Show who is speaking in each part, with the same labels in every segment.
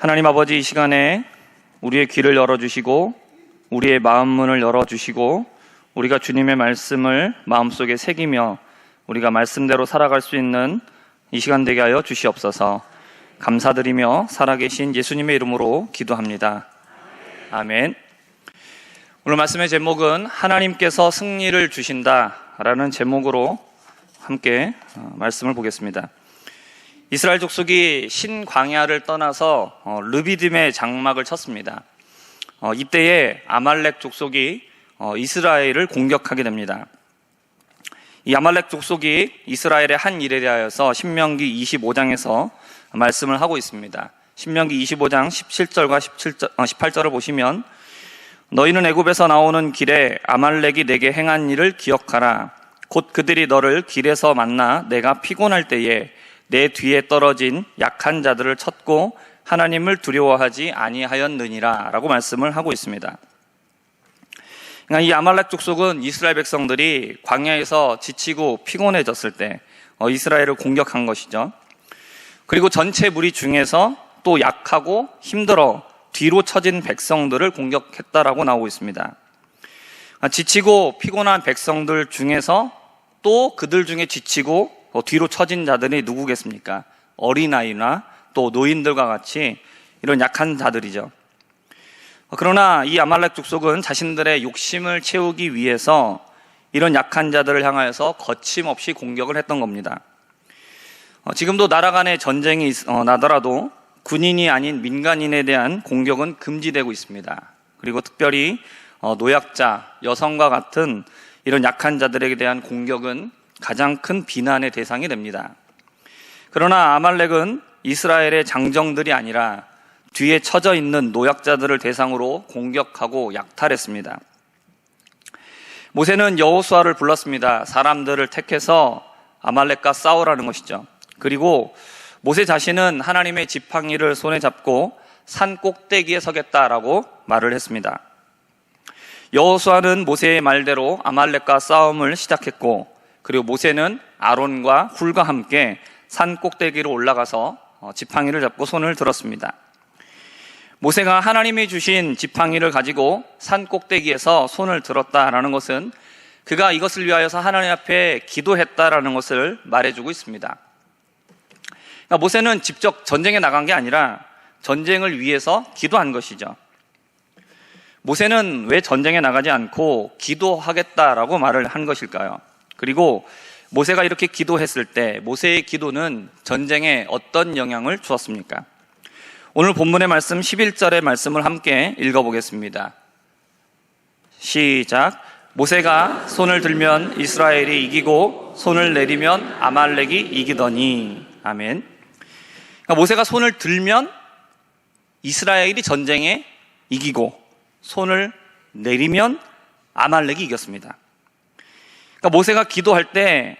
Speaker 1: 하나님 아버지 이 시간에 우리의 귀를 열어주시고 우리의 마음 문을 열어주시고 우리가 주님의 말씀을 마음속에 새기며 우리가 말씀대로 살아갈 수 있는 이 시간 되게 하여 주시옵소서 감사드리며 살아계신 예수님의 이름으로 기도합니다. 아멘. 오늘 말씀의 제목은 하나님께서 승리를 주신다 라는 제목으로 함께 어, 말씀을 보겠습니다. 이스라엘 족속이 신광야를 떠나서 어, 르비딤의 장막을 쳤습니다. 어, 이때에 아말렉 족속이 어, 이스라엘을 공격하게 됩니다. 이 아말렉 족속이 이스라엘의 한 일에 대하여서 신명기 25장에서 말씀을 하고 있습니다. 신명기 25장 17절과 17절, 18절을 보시면 너희는 애굽에서 나오는 길에 아말렉이 내게 행한 일을 기억하라. 곧 그들이 너를 길에서 만나 내가 피곤할 때에 내 뒤에 떨어진 약한 자들을 쳤고 하나님을 두려워하지 아니하였느니라 라고 말씀을 하고 있습니다. 그러니까 이 아말렉 족속은 이스라엘 백성들이 광야에서 지치고 피곤해졌을 때 어, 이스라엘을 공격한 것이죠. 그리고 전체 무리 중에서 또 약하고 힘들어 뒤로 처진 백성들을 공격했다라고 나오고 있습니다. 아, 지치고 피곤한 백성들 중에서 또 그들 중에 지치고 뒤로 처진 자들이 누구겠습니까? 어린아이나 또 노인들과 같이 이런 약한 자들이죠. 그러나 이 아말렉 족속은 자신들의 욕심을 채우기 위해서 이런 약한 자들을 향하여서 거침없이 공격을 했던 겁니다. 어, 지금도 나라 간의 전쟁이 어, 나더라도 군인이 아닌 민간인에 대한 공격은 금지되고 있습니다. 그리고 특별히 어, 노약자, 여성과 같은 이런 약한 자들에게 대한 공격은 가장 큰 비난의 대상이 됩니다. 그러나 아말렉은 이스라엘의 장정들이 아니라 뒤에 처져 있는 노약자들을 대상으로 공격하고 약탈했습니다. 모세는 여호수아를 불렀습니다. 사람들을 택해서 아말렉과 싸우라는 것이죠. 그리고 모세 자신은 하나님의 지팡이를 손에 잡고 산 꼭대기에 서겠다라고 말을 했습니다. 여호수아는 모세의 말대로 아말렉과 싸움을 시작했고 그리고 모세는 아론과 훌과 함께 산 꼭대기로 올라가서 어, 지팡이를 잡고 손을 들었습니다. 모세가 하나님이 주신 지팡이를 가지고 산 꼭대기에서 손을 들었다라는 것은 그가 이것을 위하여서 하나님 앞에 기도했다라는 것을 말해주고 있습니다. 그러니까 모세는 직접 전쟁에 나간 게 아니라 전쟁을 위해서 기도한 것이죠. 모세는 왜 전쟁에 나가지 않고 기도하겠다라고 말을 한 것일까요? 그리고 모세가 이렇게 기도했을 때 모세의 기도는 전쟁에 어떤 영향을 주었습니까? 오늘 본문의 말씀 11절의 말씀을 함께 읽어보겠습니다. 시작. 모세가 손을 들면 이스라엘이 이기고 손을 내리면 아말렉이 이기더니 아멘. 그러니까 모세가 손을 들면 이스라엘이 전쟁에 이기고 손을 내리면 아말렉이 이겼습니다. 그러니까 모세가 기도할 때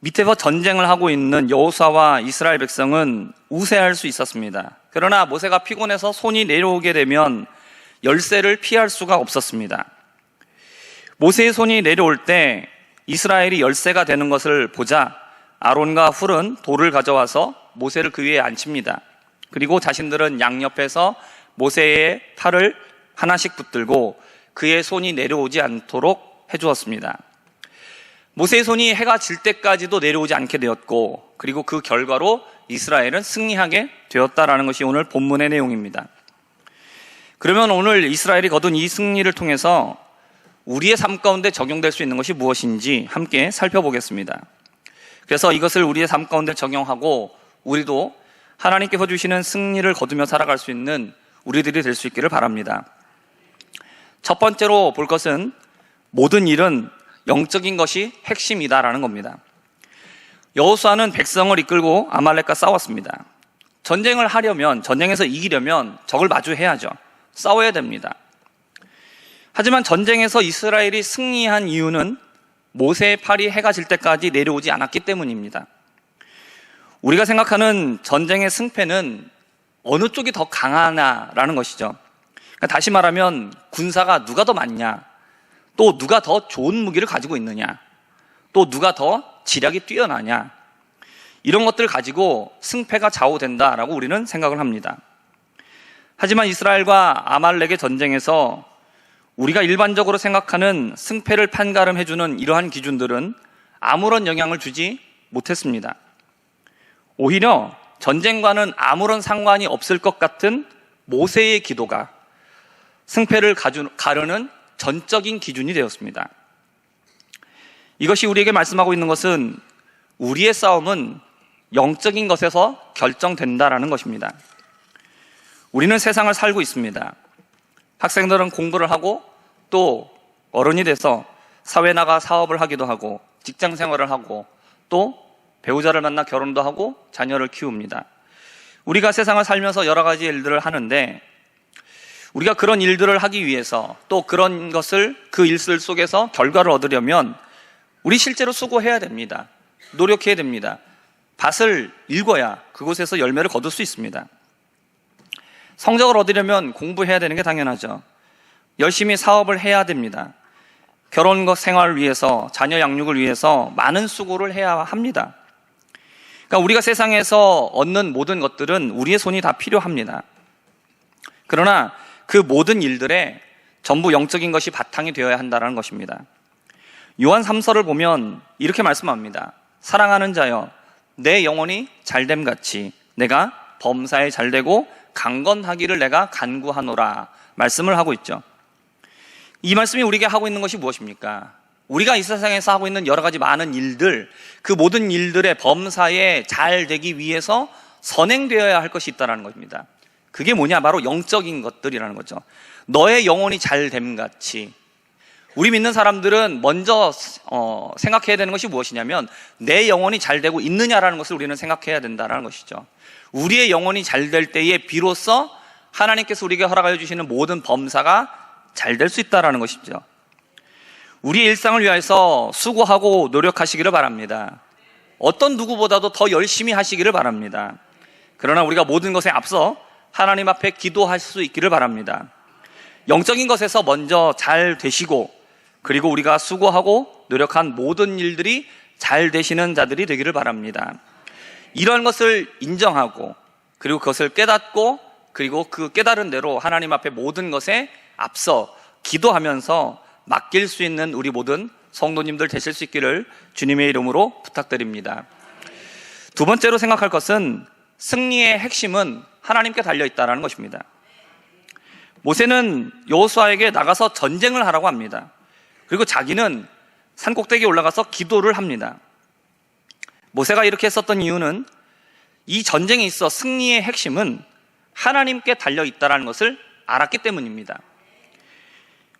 Speaker 1: 밑에서 전쟁을 하고 있는 여호수아와 이스라엘 백성은 우세할 수 있었습니다. 그러나 모세가 피곤해서 손이 내려오게 되면 열쇠를 피할 수가 없었습니다. 모세의 손이 내려올 때 이스라엘이 열쇠가 되는 것을 보자 아론과 훌은 돌을 가져와서 모세를 그 위에 앉힙니다. 그리고 자신들은 양옆에서 모세의 팔을 하나씩 붙들고 그의 손이 내려오지 않도록 해주었습니다. 모세의 손이 해가 질 때까지도 내려오지 않게 되었고, 그리고 그 결과로 이스라엘은 승리하게 되었다라는 것이 오늘 본문의 내용입니다. 그러면 오늘 이스라엘이 거둔 이 승리를 통해서 우리의 삶 가운데 적용될 수 있는 것이 무엇인지 함께 살펴보겠습니다. 그래서 이것을 우리의 삶 가운데 적용하고 우리도 하나님께서 주시는 승리를 거두며 살아갈 수 있는 우리들이 될 수 있기를 바랍니다. 첫 번째로 볼 것은 모든 일은 영적인 것이 핵심이다라는 겁니다. 여호수아는 백성을 이끌고 아말렉과 싸웠습니다. 전쟁을 하려면 전쟁에서 이기려면 적을 마주해야죠. 싸워야 됩니다. 하지만 전쟁에서 이스라엘이 승리한 이유는 모세의 팔이 해가 질 때까지 내려오지 않았기 때문입니다. 우리가 생각하는 전쟁의 승패는 어느 쪽이 더 강하냐라는 것이죠. 그러니까 다시 말하면 군사가 누가 더 많냐, 또 누가 더 좋은 무기를 가지고 있느냐, 또 누가 더 지략이 뛰어나냐, 이런 것들을 가지고 승패가 좌우된다라고 우리는 생각을 합니다. 하지만 이스라엘과 아말렉의 전쟁에서 우리가 일반적으로 생각하는 승패를 판가름해주는 이러한 기준들은 아무런 영향을 주지 못했습니다. 오히려 전쟁과는 아무런 상관이 없을 것 같은 모세의 기도가 승패를 가르는 전적인 기준이 되었습니다. 이것이 우리에게 말씀하고 있는 것은 우리의 싸움은 영적인 것에서 결정된다라는 것입니다. 우리는 세상을 살고 있습니다. 학생들은 공부를 하고 또 어른이 돼서 사회 나가 사업을 하기도 하고 직장 생활을 하고 또 배우자를 만나 결혼도 하고 자녀를 키웁니다. 우리가 세상을 살면서 여러 가지 일들을 하는데 우리가 그런 일들을 하기 위해서 또 그런 것을 그 일들 속에서 결과를 얻으려면 우리 실제로 수고해야 됩니다. 노력해야 됩니다. 밭을 읽어야 그곳에서 열매를 거둘 수 있습니다. 성적을 얻으려면 공부해야 되는 게 당연하죠. 열심히 사업을 해야 됩니다. 결혼 생활을 위해서, 자녀 양육을 위해서 많은 수고를 해야 합니다. 그러니까 우리가 세상에서 얻는 모든 것들은 우리의 손이 다 필요합니다. 그러나 그 모든 일들에 전부 영적인 것이 바탕이 되어야 한다는 것입니다. 요한 3서를 보면 이렇게 말씀합니다. 사랑하는 자여, 내 영혼이 잘됨 같이 내가 범사에 잘되고 강건하기를 내가 간구하노라 말씀을 하고 있죠. 이 말씀이 우리에게 하고 있는 것이 무엇입니까? 우리가 이 세상에서 하고 있는 여러 가지 많은 일들, 그 모든 일들의 범사에 잘 되기 위해서 선행되어야 할 것이 있다는 것입니다. 그게 뭐냐? 바로 영적인 것들이라는 거죠. 너의 영혼이 잘 됨 같이. 우리 믿는 사람들은 먼저 어, 생각해야 되는 것이 무엇이냐면 내 영혼이 잘 되고 있느냐라는 것을 우리는 생각해야 된다는 것이죠. 우리의 영혼이 잘 될 때에 비로소 하나님께서 우리에게 허락하여 주시는 모든 범사가 잘 될 수 있다라는 것이죠. 우리의 일상을 위해서 수고하고 노력하시기를 바랍니다. 어떤 누구보다도 더 열심히 하시기를 바랍니다. 그러나 우리가 모든 것에 앞서 하나님 앞에 기도할 수 있기를 바랍니다. 영적인 것에서 먼저 잘 되시고 그리고 우리가 수고하고 노력한 모든 일들이 잘 되시는 자들이 되기를 바랍니다. 이런 것을 인정하고 그리고 그것을 깨닫고 그리고 그 깨달은 대로 하나님 앞에 모든 것에 앞서 기도하면서 맡길 수 있는 우리 모든 성도님들 되실 수 있기를 주님의 이름으로 부탁드립니다. 두 번째로 생각할 것은 승리의 핵심은 하나님께 달려 있다는 것입니다. 모세는 여호수아에게 나가서 전쟁을 하라고 합니다. 그리고 자기는 산 꼭대기에 올라가서 기도를 합니다. 모세가 이렇게 했었던 이유는 이 전쟁에 있어 승리의 핵심은 하나님께 달려 있다는 것을 알았기 때문입니다.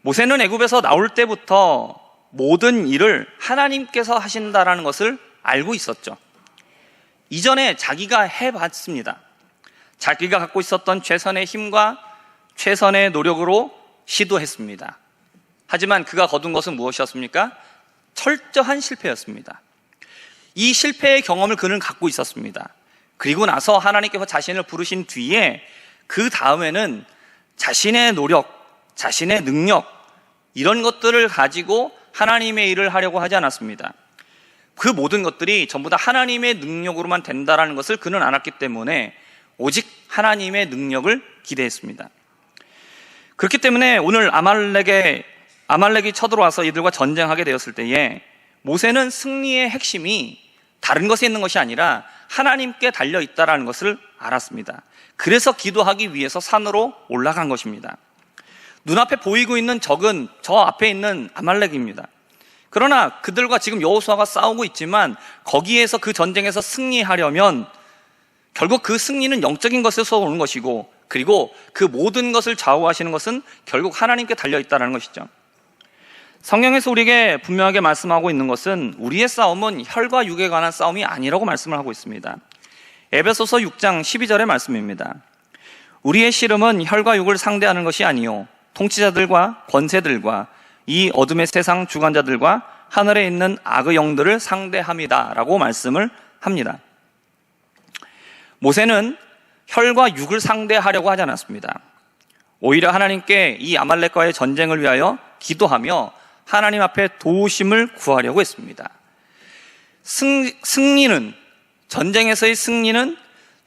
Speaker 1: 모세는 애굽에서 나올 때부터 모든 일을 하나님께서 하신다라는 것을 알고 있었죠. 이전에 자기가 해봤습니다. 자기가 갖고 있었던 최선의 힘과 최선의 노력으로 시도했습니다. 하지만 그가 거둔 것은 무엇이었습니까? 철저한 실패였습니다. 이 실패의 경험을 그는 갖고 있었습니다. 그리고 나서 하나님께서 자신을 부르신 뒤에 그 다음에는 자신의 노력, 자신의 능력, 이런 것들을 가지고 하나님의 일을 하려고 하지 않았습니다. 그 모든 것들이 전부 다 하나님의 능력으로만 된다라는 것을 그는 알았기 때문에 오직 하나님의 능력을 기대했습니다. 그렇기 때문에 오늘 아말렉의 아말렉이 쳐들어와서 이들과 전쟁하게 되었을 때에 모세는 승리의 핵심이 다른 것에 있는 것이 아니라 하나님께 달려 있다라는 것을 알았습니다. 그래서 기도하기 위해서 산으로 올라간 것입니다. 눈앞에 보이고 있는 적은 저 앞에 있는 아말렉입니다. 그러나 그들과 지금 여호수아가 싸우고 있지만 거기에서 그 전쟁에서 승리하려면 결국 그 승리는 영적인 것에서 오는 것이고 그리고 그 모든 것을 좌우하시는 것은 결국 하나님께 달려 있다는 것이죠. 성경에서 우리에게 분명하게 말씀하고 있는 것은 우리의 싸움은 혈과 육에 관한 싸움이 아니라고 말씀을 하고 있습니다. 에베소서 6장 12절의 말씀입니다. 우리의 씨름은 혈과 육을 상대하는 것이 아니요 통치자들과 권세들과 이 어둠의 세상 주관자들과 하늘에 있는 악의 영들을 상대합니다라고 말씀을 합니다. 모세는 혈과 육을 상대하려고 하지 않았습니다. 오히려 하나님께 이 아말렉과의 전쟁을 위하여 기도하며 하나님 앞에 도우심을 구하려고 했습니다. 승, 승리는 전쟁에서의 승리는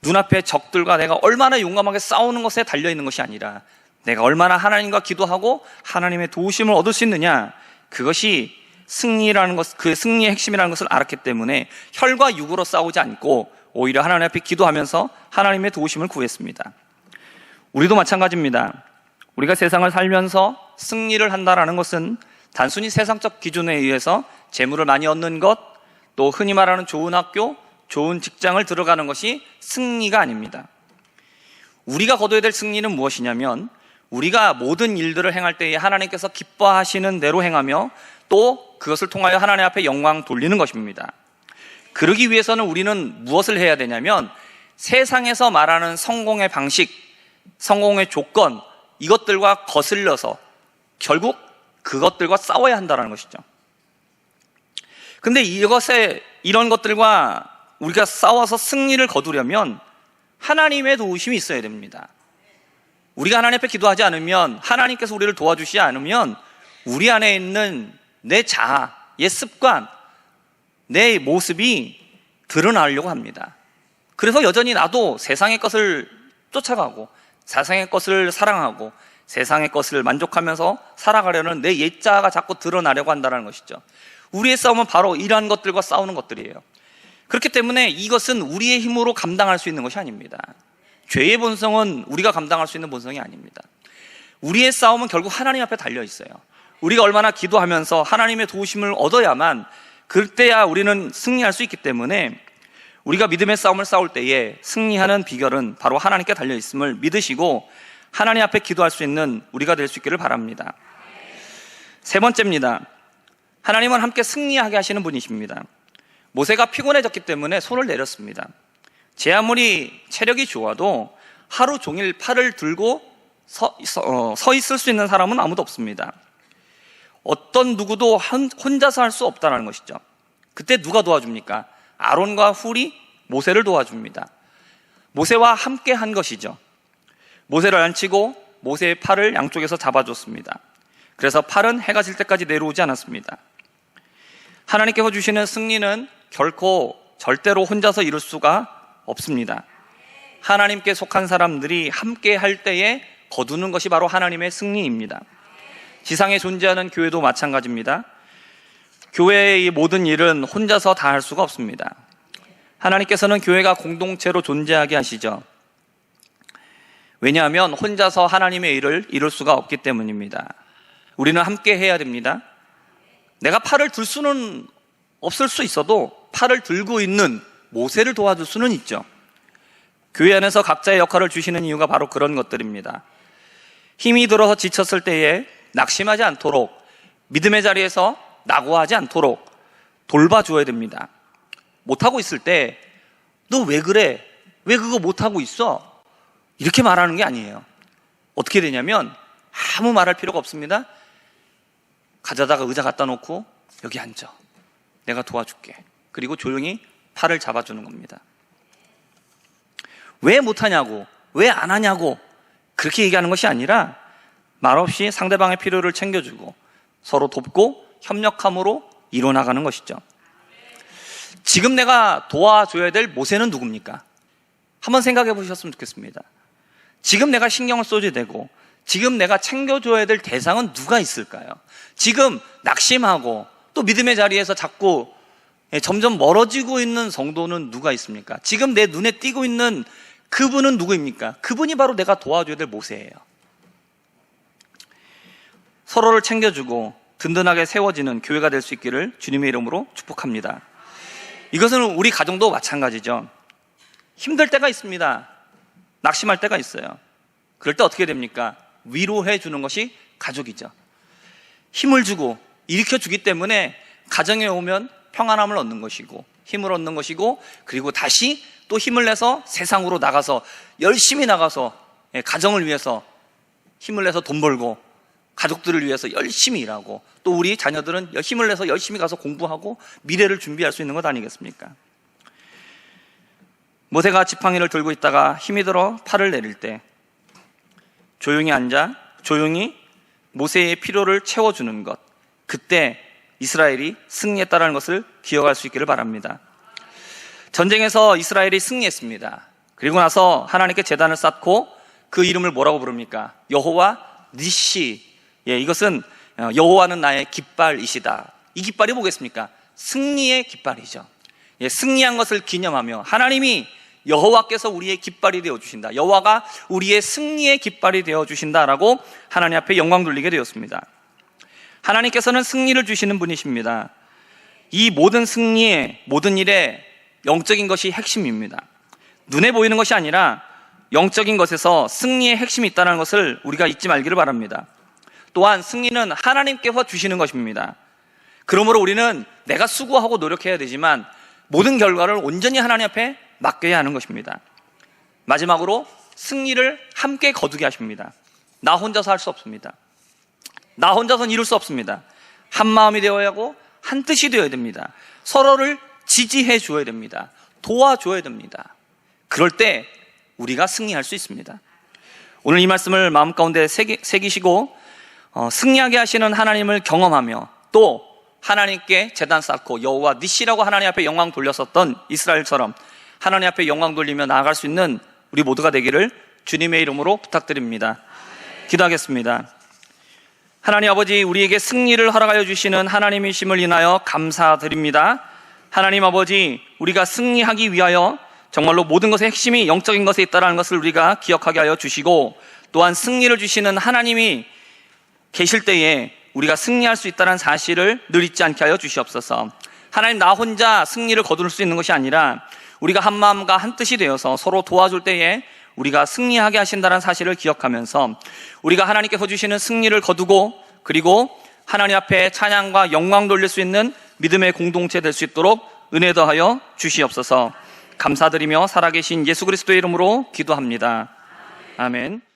Speaker 1: 눈앞에 적들과 내가 얼마나 용감하게 싸우는 것에 달려 있는 것이 아니라 내가 얼마나 하나님과 기도하고 하나님의 도우심을 얻을 수 있느냐 그것이 승리라는 것, 그 승리의 핵심이라는 것을 알았기 때문에 혈과 육으로 싸우지 않고 오히려 하나님 앞에 기도하면서 하나님의 도우심을 구했습니다. 우리도 마찬가지입니다. 우리가 세상을 살면서 승리를 한다라는 것은 단순히 세상적 기준에 의해서 재물을 많이 얻는 것, 또 흔히 말하는 좋은 학교, 좋은 직장을 들어가는 것이 승리가 아닙니다. 우리가 거둬야 될 승리는 무엇이냐면 우리가 모든 일들을 행할 때에 하나님께서 기뻐하시는 대로 행하며 또 그것을 통하여 하나님 앞에 영광 돌리는 것입니다. 그러기 위해서는 우리는 무엇을 해야 되냐면 세상에서 말하는 성공의 방식, 성공의 조건, 이것들과 거슬려서 결국 그것들과 싸워야 한다는 것이죠. 근데 이것에 이런 것들과 우리가 싸워서 승리를 거두려면 하나님의 도우심이 있어야 됩니다. 우리가 하나님 앞에 기도하지 않으면 하나님께서 우리를 도와주시지 않으면 우리 안에 있는 내 자아, 옛 습관, 내 모습이 드러나려고 합니다. 그래서 여전히 나도 세상의 것을 쫓아가고 세상의 것을 사랑하고 세상의 것을 만족하면서 살아가려는 내 옛자가 자꾸 드러나려고 한다는 것이죠. 우리의 싸움은 바로 이러한 것들과 싸우는 것들이에요. 그렇기 때문에 이것은 우리의 힘으로 감당할 수 있는 것이 아닙니다. 죄의 본성은 우리가 감당할 수 있는 본성이 아닙니다. 우리의 싸움은 결국 하나님 앞에 달려 있어요. 우리가 얼마나 기도하면서 하나님의 도우심을 얻어야만 그때야 우리는 승리할 수 있기 때문에 우리가 믿음의 싸움을 싸울 때에 승리하는 비결은 바로 하나님께 달려 있음을 믿으시고 하나님 앞에 기도할 수 있는 우리가 될 수 있기를 바랍니다. 세 번째입니다. 하나님은 함께 승리하게 하시는 분이십니다. 모세가 피곤해졌기 때문에 손을 내렸습니다. 제 아무리 체력이 좋아도 하루 종일 팔을 들고 서, 서, 어, 서 있을 수 있는 사람은 아무도 없습니다. 어떤 누구도 한, 혼자서 할 수 없다는 것이죠. 그때 누가 도와줍니까? 아론과 훌이 모세를 도와줍니다. 모세와 함께 한 것이죠. 모세를 앉히고 모세의 팔을 양쪽에서 잡아줬습니다. 그래서 팔은 해가 질 때까지 내려오지 않았습니다. 하나님께서 주시는 승리는 결코 절대로 혼자서 이룰 수가 없습니다. 하나님께 속한 사람들이 함께 할 때에 거두는 것이 바로 하나님의 승리입니다. 지상에 존재하는 교회도 마찬가지입니다. 교회의 모든 일은 혼자서 다 할 수가 없습니다. 하나님께서는 교회가 공동체로 존재하게 하시죠. 왜냐하면 혼자서 하나님의 일을 이룰 수가 없기 때문입니다. 우리는 함께 해야 됩니다. 내가 팔을 들 수는 없을 수 있어도 팔을 들고 있는 모세를 도와줄 수는 있죠. 교회 안에서 각자의 역할을 주시는 이유가 바로 그런 것들입니다. 힘이 들어서 지쳤을 때에 낙심하지 않도록 믿음의 자리에서 낙오하지 않도록 돌봐줘야 됩니다. 못하고 있을 때, 너 왜 그래? 왜 그거 못하고 있어? 이렇게 말하는 게 아니에요. 어떻게 되냐면, 아무 말할 필요가 없습니다. 가져다가 의자 갖다 놓고, 여기 앉아. 내가 도와줄게. 그리고 조용히 팔을 잡아주는 겁니다. 왜 못하냐고, 왜 안 하냐고, 그렇게 얘기하는 것이 아니라, 말없이 상대방의 필요를 챙겨주고, 서로 돕고, 협력함으로 이뤄나가는 것이죠. 지금 내가 도와줘야 될 모세는 누굽니까? 한번 생각해 보셨으면 좋겠습니다. 지금 내가 신경을 쏘지 되고, 지금 내가 챙겨줘야 될 대상은 누가 있을까요? 지금 낙심하고, 또 믿음의 자리에서 자꾸 예, 점점 멀어지고 있는 성도는 누가 있습니까? 지금 내 눈에 띄고 있는 그분은 누구입니까? 그분이 바로 내가 도와줘야 될 모세예요. 서로를 챙겨주고 든든하게 세워지는 교회가 될 수 있기를 주님의 이름으로 축복합니다. 이것은 우리 가정도 마찬가지죠. 힘들 때가 있습니다. 낙심할 때가 있어요. 그럴 때 어떻게 됩니까? 위로해 주는 것이 가족이죠. 힘을 주고 일으켜 주기 때문에 가정에 오면 평안함을 얻는 것이고 힘을 얻는 것이고 그리고 다시 또 힘을 내서 세상으로 나가서 열심히 나가서 예, 가정을 위해서 힘을 내서 돈 벌고 가족들을 위해서 열심히 일하고 또 우리 자녀들은 힘을 내서 열심히 가서 공부하고 미래를 준비할 수 있는 것 아니겠습니까? 모세가 지팡이를 들고 있다가 힘이 들어 팔을 내릴 때 조용히 앉아 조용히 모세의 필요를 채워주는 것 그때 이스라엘이 승리했다는 것을 기억할 수 있기를 바랍니다. 전쟁에서 이스라엘이 승리했습니다. 그리고 나서 하나님께 재단을 쌓고 그 이름을 뭐라고 부릅니까? 여호와 니시. 예, 이것은 어, 여호와는 나의 깃발이시다. 이 깃발이 뭐겠습니까? 승리의 깃발이죠. 예, 승리한 것을 기념하며 하나님이 여호와께서 우리의 깃발이 되어 주신다. 여호와가 우리의 승리의 깃발이 되어 주신다라고 하나님 앞에 영광 돌리게 되었습니다. 하나님께서는 승리를 주시는 분이십니다. 이 모든 승리의 모든 일에 영적인 것이 핵심입니다. 눈에 보이는 것이 아니라 영적인 것에서 승리의 핵심이 있다는 것을 우리가 잊지 말기를 바랍니다. 또한 승리는 하나님께서 주시는 것입니다. 그러므로 우리는 내가 수고하고 노력해야 되지만 모든 결과를 온전히 하나님 앞에 맡겨야 하는 것입니다. 마지막으로 승리를 함께 거두게 하십니다. 나 혼자서 할 수 없습니다. 나 혼자서는 이룰 수 없습니다. 한 마음이 되어야 하고 한 뜻이 되어야 됩니다. 서로를 지지해 줘야 됩니다. 도와줘야 됩니다. 그럴 때 우리가 승리할 수 있습니다. 오늘 이 말씀을 마음 가운데 새기, 새기시고 어, 승리하게 하시는 하나님을 경험하며 또 하나님께 재단 쌓고 여호와 니시라고 하나님 앞에 영광 돌렸었던 이스라엘처럼 하나님 앞에 영광 돌리며 나아갈 수 있는 우리 모두가 되기를 주님의 이름으로 부탁드립니다. 기도하겠습니다. 하나님 아버지 우리에게 승리를 허락하여 주시는 하나님이심을 인하여 감사드립니다. 하나님 아버지 우리가 승리하기 위하여 정말로 모든 것의 핵심이 영적인 것에 있다는 것을 우리가 기억하게 하여 주시고 또한 승리를 주시는 하나님이 계실 때에 우리가 승리할 수 있다는 사실을 늘 잊지 않게 하여 주시옵소서. 하나님 나 혼자 승리를 거둘 수 있는 것이 아니라 우리가 한 마음과 한 뜻이 되어서 서로 도와줄 때에 우리가 승리하게 하신다는 사실을 기억하면서 우리가 하나님께서 주시는 승리를 거두고 그리고 하나님 앞에 찬양과 영광 돌릴 수 있는 믿음의 공동체 될 수 있도록 은혜 더하여 주시옵소서. 감사드리며 살아계신 예수 그리스도의 이름으로 기도합니다. 아멘.